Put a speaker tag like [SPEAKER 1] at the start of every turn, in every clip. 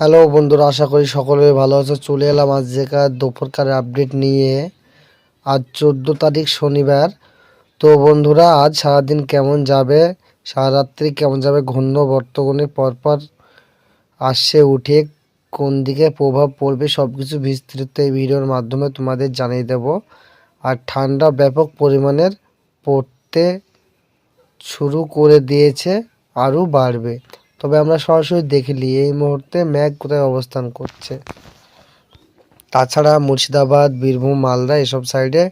[SPEAKER 1] Hello বন্ধুরা, আশা করি সকলে ভালো আছে। চলে এলাম আজ যেকার দুপুরকার আপডেট নিয়ে। আজ চোদ্দ তারিখ শনিবার। তো বন্ধুরা, আজ সারাদিন কেমন যাবে? সারা রাত্রি কেমন যাবে? ঘূর্ণ বর্তমানে পরপর আসছে উঠে। কোন দিকে প্রভাব পড়বে সব কিছু বিস্তৃত এই ভিডিওর মাধ্যমে তোমাদের জানিয়ে দেব। আর ঠান্ডা ব্যাপক পরিমাণের পড়তে শুরু করে দিয়েছে, আরও বাড়বে। তবে আমরা সরাসরি দেখিনি এই মুহূর্তে ম্যাঘ কোথায় অবস্থান করছে। তাছাড়া মুর্শিদাবাদ, বীরভূম, মালদা এসব সাইডে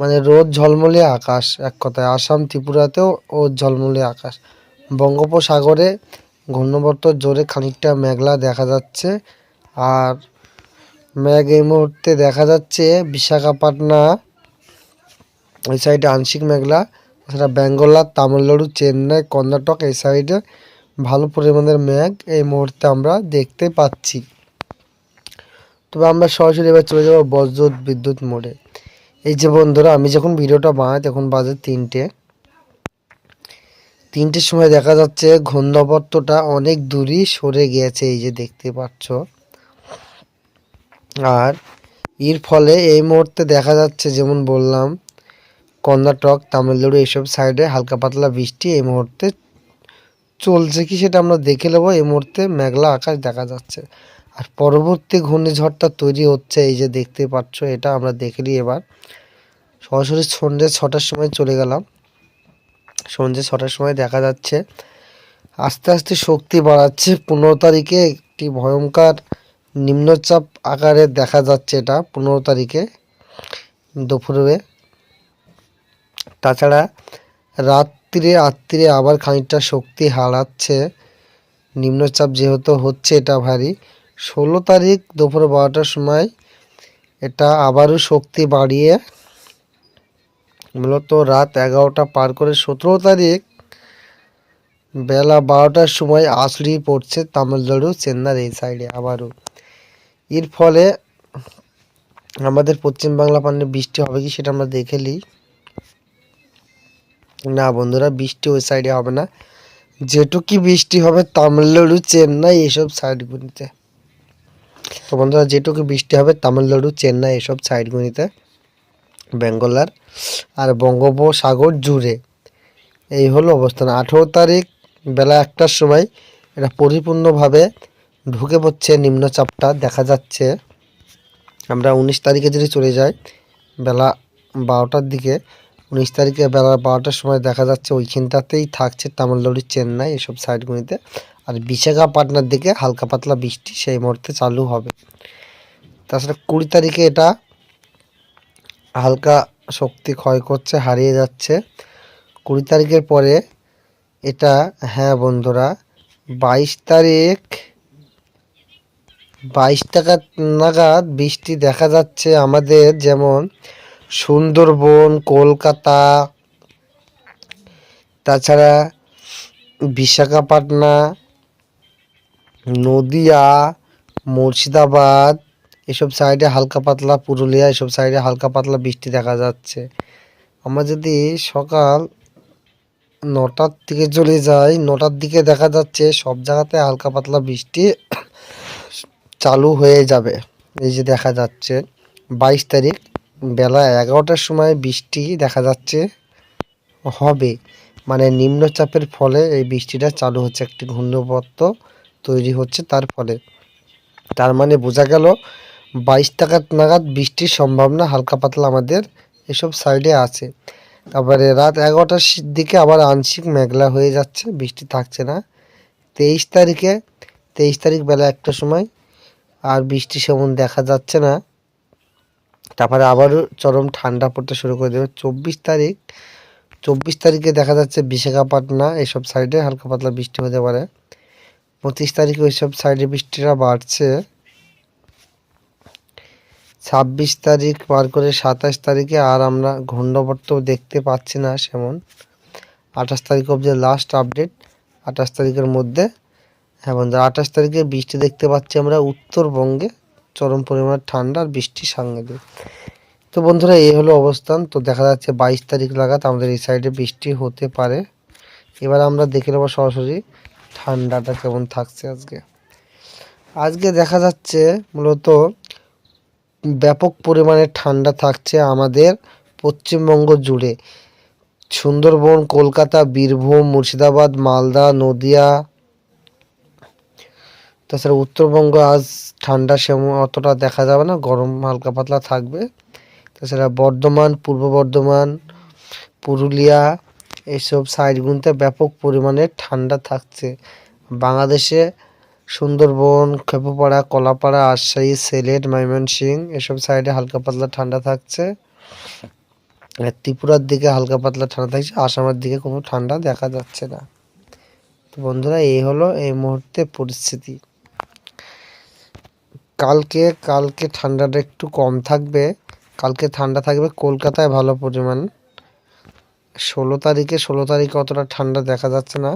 [SPEAKER 1] মানে রোদ ঝলমলে আকাশ এক কথায়। আসাম, ত্রিপুরাতেও ও ঝলমলে আকাশ। বঙ্গোপসাগরে ঘূর্ণবর্ত জোরে খানিকটা মেঘলা দেখা যাচ্ছে। আর ম্যাঘ এই মুহূর্তে দেখা যাচ্ছে বিশাখাপাটনা ওই সাইডে আংশিক মেঘলা, তাছাড়া ব্যাঙ্গোলার তামিলনাড়ু, চেন্নাই, কর্ণাটক এই সাইডে ভালো পরিমাণের মেঘ এই মুহূর্তে আমরা দেখতে পাচ্ছি। তবে আমরা সরাসরি এবার চলে যাব বজ্রত বিদ্যুৎ মোড়ে। এই যে বন্ধুরা, আমি যখন ভিডিওটা বানাই তখন বাজে তিনটে। তিনটের সময় দেখা যাচ্ছে ঘূর্ণাবর্তটা অনেক দূরই সরে গিয়েছে, এই যে দেখতে পাচ্ছ। আর এর ফলে এই মুহূর্তে দেখা যাচ্ছে, যেমন বললাম কর্ণাটক তামিলনাড়ু এইসব সাইডে হালকা পাতলা বৃষ্টি এই মুহূর্তে চলছে কি সেটা আমরা দেখে নেব। এই মুহূর্তে মেঘলা আকাশ দেখা যাচ্ছে। আর পরবর্তী ঘূর্ণিঝড়টা তৈরি হচ্ছে, এই যে দেখতে পাচ্ছ, এটা আমরা দেখে নিই এবার। সরাসরি সন্ধ্যে ছটার সময় চলে গেলাম। সন্ধ্যে ছটার সময় দেখা যাচ্ছে, আস্তে আস্তে শক্তি বাড়াচ্ছে। পনেরো তারিখে একটি ভয়ঙ্কর নিম্নচাপ আকারে দেখা যাচ্ছে এটা, পনেরো তারিখে দুপুরে। তাছাড়া রাত্রিরে আত্মীরে আত্মীরে আবার খানিকটা শক্তি হারাচ্ছে। নিম্নচাপ যেহেতু হচ্ছে এটা ভারী। ষোলো তারিখ দুপুর বারোটার সময় এটা আবারও শক্তি বাড়িয়ে মূলত রাত এগারোটা পার করে সতেরো তারিখ বেলা বারোটার সময় আসড়ি পড়ছে তামিলনাড়ু চেন্নার এই সাইডে আবারও। এর ফলে আমাদের পশ্চিমবাংলা পান্ডে বৃষ্টি হবে কি সেটা আমরা দেখে নিই। না বন্ধুরা, বৃষ্টি ওই সাইডে হবে না। যেটুকি বৃষ্টি হবে, তামিলনাড়ু, চেন্নাই এসব সাইডগুলিতে তো বন্ধুরা যেটুকু বৃষ্টি হবে, তামিলনাড়ু, চেন্নাই এসব সাইডগুলিতে বেঙ্গলার আর বঙ্গোপসাগর জুড়ে। এই হলো অবস্থান। আঠেরো তারিখ বেলা একটার সময় এটা পরিপূর্ণভাবে ঢুকে পড়ছে নিম্নচাপটা, দেখা যাচ্ছে। আমরা উনিশ তারিখে যদি চলে যাই, বেলা বারোটার দিকে উনিশ তারিখে বেলা বারোটার সময় দেখা যাচ্ছে ওইখানটাতেই থাকছে তামিলনাড়ু চেন্নাই এসব সাইডগুলিতে আর বিশাখাপাটনার দিকে হালকা পাতলা বৃষ্টি সেই মুহূর্তে চালু হবে। তাছাড়া কুড়ি তারিখে এটা হালকা শক্তি ক্ষয় করছে, হারিয়ে যাচ্ছে। কুড়ি তারিখের পরে এটা হ্যাঁ বন্ধুরা, বাইশ তারিখ, বাইশ টাকা নাগাদ বৃষ্টি দেখা যাচ্ছে আমাদের যেমন সুন্দরবন, কলকাতা, তাছাড়া বিশাখাপাটনা, নদিয়া, মুর্শিদাবাদ, এসব সাইডে হালকা পাতলা পুরুলিয়া, এসব সাইডে হালকা পাতলা বৃষ্টি দেখা যাচ্ছে। আমরা যদি সকাল নটার দিকে চলে যাই, নটার দিকে দেখা যাচ্ছে সব জায়গাতে হালকা পাতলা বৃষ্টি চালু হয়ে যাবে। এই যে দেখা যাচ্ছে, বাইশ তারিখ। বেলা এগারোটার সময় বৃষ্টি দেখা যাচ্ছে, হবে। মানে নিম্নচাপের ফলে এই বৃষ্টিটা চালু হচ্ছে, একটি ঘূর্ণবর্ত তৈরি হচ্ছে তার ফলে। তার মানে বোঝা গেল বাইশ টাকা নাগাদ বৃষ্টির সম্ভাবনা হালকা পাতলা আমাদের এসব সাইডে আছে। তারপরে রাত এগারোটার দিকে আবার আংশিক মেঘলা হয়ে যাচ্ছে, বৃষ্টি থাকছে না। তেইশ তারিখে, তেইশ তারিখ বেলা একটার সময়, আর বৃষ্টি সেমন দেখা যাচ্ছে না। তারপরে আবারও চরম ঠান্ডা পড়তে শুরু করে দেবে। চব্বিশ তারিখ, চব্বিশ তারিখে দেখা যাচ্ছে বিশাখাপাটনা এসব সাইডে হালকা পাতলা বৃষ্টি হতে পারে। পঁচিশ তারিখে ওইসব সাইডে বৃষ্টিটা বাড়ছে। ছাব্বিশ তারিখ পার করে সাতাশ তারিখে আর আমরা ঘূর্ণবর্ত দেখতে পাচ্ছি না সেমন। আঠাশ তারিখ অবধি লাস্ট আপডেট আঠাশ তারিখের মধ্যে। হ্যাঁ বন্ধু আঠাশ তারিখে বৃষ্টি দেখতে পাচ্ছি আমরা উত্তরবঙ্গে। চরম পরিমাণ ঠান্ডা আর বৃষ্টির সঙ্গে তো বন্ধুরা, এই হলো অবস্থান। তো দেখা যাচ্ছে বাইশ তারিখ লাগাত আমাদের এই সাইডে বৃষ্টি হতে পারে। এবার আমরা দেখে নেব সরাসরি ঠান্ডাটা কেমন থাকছে আজকে। আজকে দেখা যাচ্ছে মূলত ব্যাপক পরিমাণে ঠান্ডা থাকছে আমাদের পশ্চিমবঙ্গ জুড়ে। সুন্দরবন, কলকাতা, বীরভূম, মুর্শিদাবাদ, মালদা, নদিয়া তাছাড়া উত্তরবঙ্গ আজ ঠান্ডা সেমন অতটা দেখা যাবে না, গরম হালকা পাতলা থাকবে। তাছাড়া বর্ধমান, পূর্ব বর্ধমান, পুরুলিয়া এইসব সাইডগুলোতে ব্যাপক পরিমাণে ঠান্ডা থাকছে। বাংলাদেশে সুন্দরবন, খেপুপাড়া, কলাপাড়া রাজশাহী সিলেট ময়মনসিংহ এসব সাইডে হালকা পাতলা ঠান্ডা থাকছে। ত্রিপুরার দিকে হালকা পাতলা ঠান্ডা থাকছে, আসামের দিকে কোনো ঠান্ডা দেখা যাচ্ছে না। তো বন্ধুরা, এই হলো এই মুহূর্তে পরিস্থিতি। কালকে কালকে ঠান্ডাটা একটু কম থাকবে। কালকে ঠান্ডা থাকবে কলকাতায় ভালো পরিমাণ। ষোলো তারিখে ষোলো তারিখে অতটা ঠান্ডা দেখা যাচ্ছে না।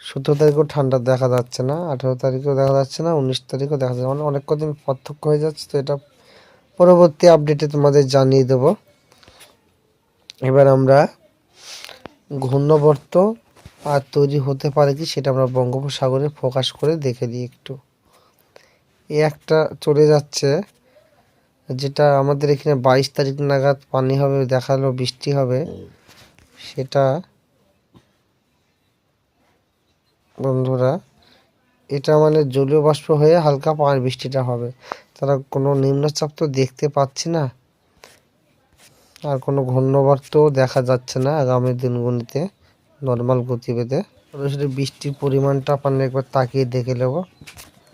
[SPEAKER 1] সতেরো তারিখেও ঠান্ডা দেখা যাচ্ছে না, আঠেরো তারিখেও দেখা যাচ্ছে না, উনিশ তারিখেও দেখা যাচ্ছে মানে অনেক কদিন পার্থক্য হয়ে যাচ্ছে, তো এটা পরবর্তী আপডেটে তোমাদের জানিয়ে দেব। এবার আমরা ঘূর্ণবর্ত আর তৈরি হতে পারে কি সেটা আমরা বঙ্গোপসাগরে ফোকাস করে দেখে দিই একটু। এই একটা চলে যাচ্ছে, যেটা আমাদের এখানে বাইশ তারিখ নাগাদ পানি হবে, দেখাল বৃষ্টি হবে। সেটা বন্ধুরা, এটা মানে জলীয় বাষ্প হয়ে হালকা পানি বৃষ্টিটা হবে। তারা কোনো নিম্নচাপ তো দেখতে পাচ্ছি না, আর কোনো ঘূর্ণবর্তও দেখা যাচ্ছে না আগামী দিনগুলিতে নর্মাল গতিবেদে সরাসরি বৃষ্টির পরিমাণটা আপনার একবার তাকিয়ে দেখে নেব।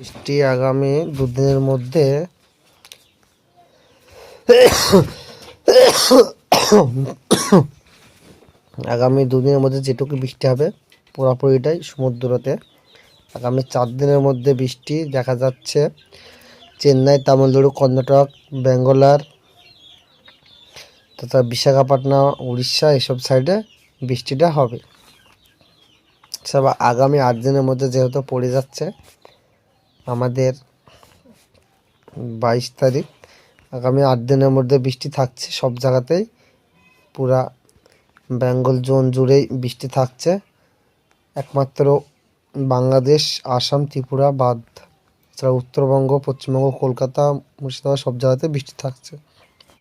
[SPEAKER 1] বৃষ্টি আগামী দুদিনের মধ্যে আগামী দুদিনের মধ্যে যেটুকু বৃষ্টি হবে পুরোপুরিটাই সমুদ্রতে। আগামী চার দিনের মধ্যে বৃষ্টি দেখা যাচ্ছে। চেন্নাই, তামিলনাড়ু, কর্ণাটক বেঙ্গলার তথা বিশাখাপাটনা উড়িষ্যা এসব সাইডে বৃষ্টিটা হবে। সব আগামী আট দিনের মধ্যে যেহেতু পড়ে যাচ্ছে আমাদের বাইশ তারিখ। আগামী আট দিনের মধ্যে বৃষ্টি থাকছে সব জায়গাতেই। পুরা বেঙ্গল জোন জুড়েই বৃষ্টি থাকছে। একমাত্র বাংলাদেশ, আসাম, ত্রিপুরা বাদ। এছাড়া উত্তরবঙ্গ, পশ্চিমবঙ্গ, কলকাতা, মুর্শিদাবাদ সব জায়গাতে বৃষ্টি থাকছে।